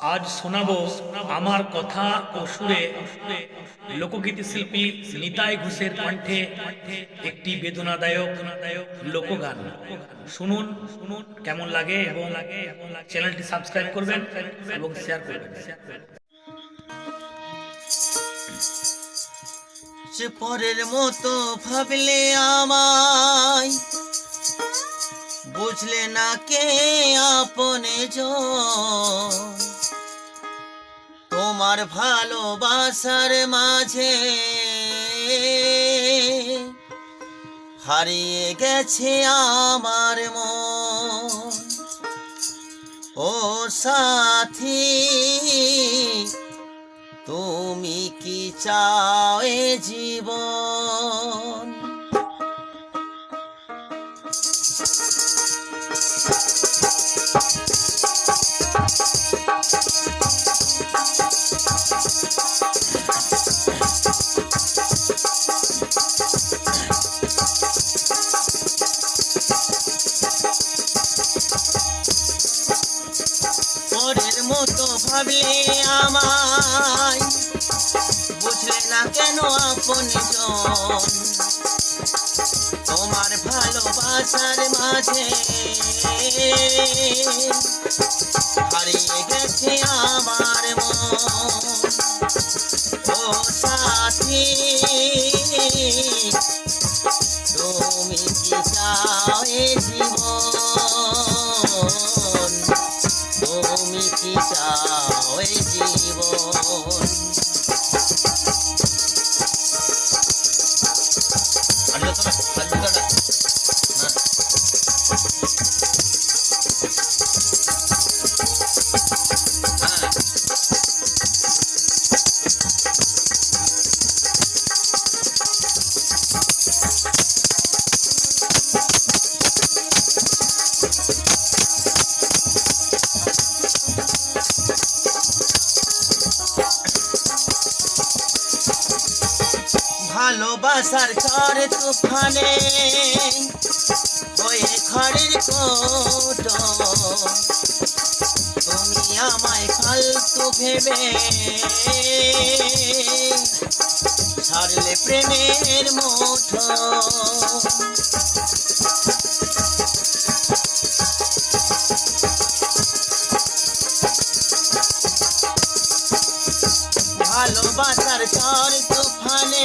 আজ শোনাবো আমার কথা ও সুরে লোকগীতি শিল্পী নিতাই ঘোষের কণ্ঠে একটি বেদনাদায়ক লোকগান। শুনুন শুনুন কেমন লাগে এবং চ্যানেলটি সাবস্ক্রাইব করবেন এবং শেয়ার করবেন। পরের মতো ভাবলে আমায়, বুঝলে না কে আপনে জন। তোমার ভালোবাসার মাঝে হারিয়ে গেছে আমার মন। ও সাথী তুমি কি চাও? ভাবলে আমায়। বুঝলে না কেন আপন তোমার ভালোবাসার মাঝে হারিয়ে গেছে আমার মন। ও সাথী, তুমি কি চাও তুমি কি চাও জীবন। ভালোবাসার ঝড় তুফানে, হয়ে খড়ের কোট। তুমি আমায় ফালতু ভেবে ছাড়লে প্রেমের মুঠো। ভালোবাসার ঝড় তুফানে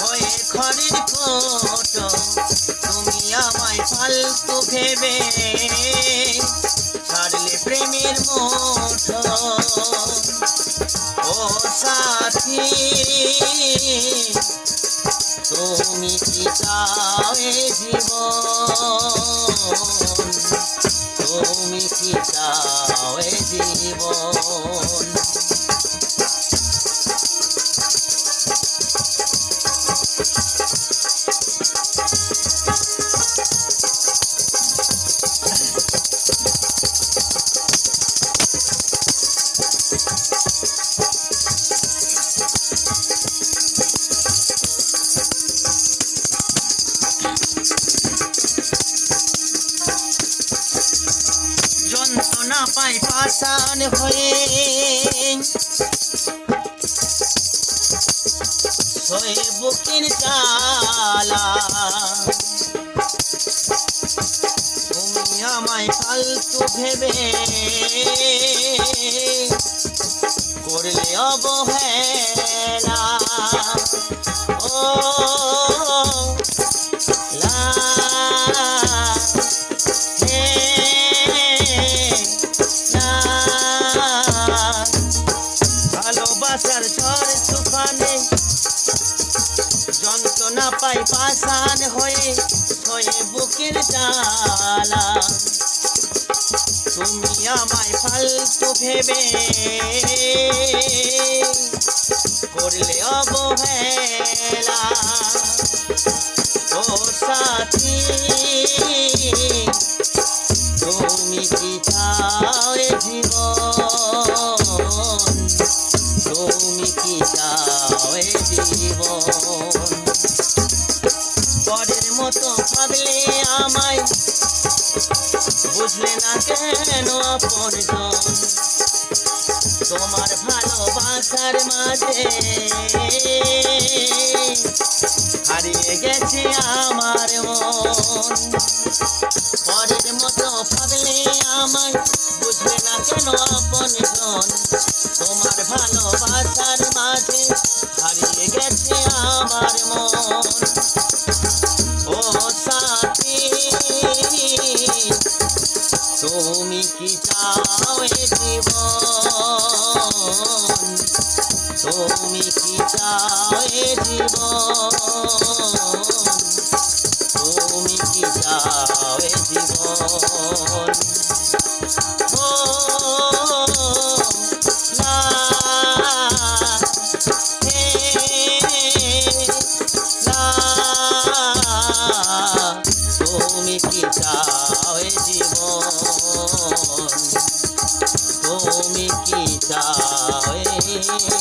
হয়ে খড়ের কোট তুমি আমায় ফালতু ভেবে ছাড়লে প্রেমের মুঠো। ও সাথী, তুমি কি চাও জীবন? তুমি কি চাও জীবন? যন্ত্রণা পাশান হয়ে। হয়ে বুকের চালা তুমি আমায় ফালতু ভেবে করলে অবহেলা পাশান হয়ে হয়ে বুকের জ্বালা। তুমি আমায় ফালতু ভেবে করলে অবহেলা। ও সাথী, তুমি কি চাও জীবন? তুমি কি চাও জীবন? পরের মতো ভাবলে আমায়। বুঝলে না কেন কেন আপন তোমার ভালোবাসার মাঝে হারিয়ে গেছে আমার মন। চাও এ জীবন, তুমি কি চাও এ জীবন? ও, না, হে, না, তুমি কি চাও এ জীবন? তুমি কি চাও এ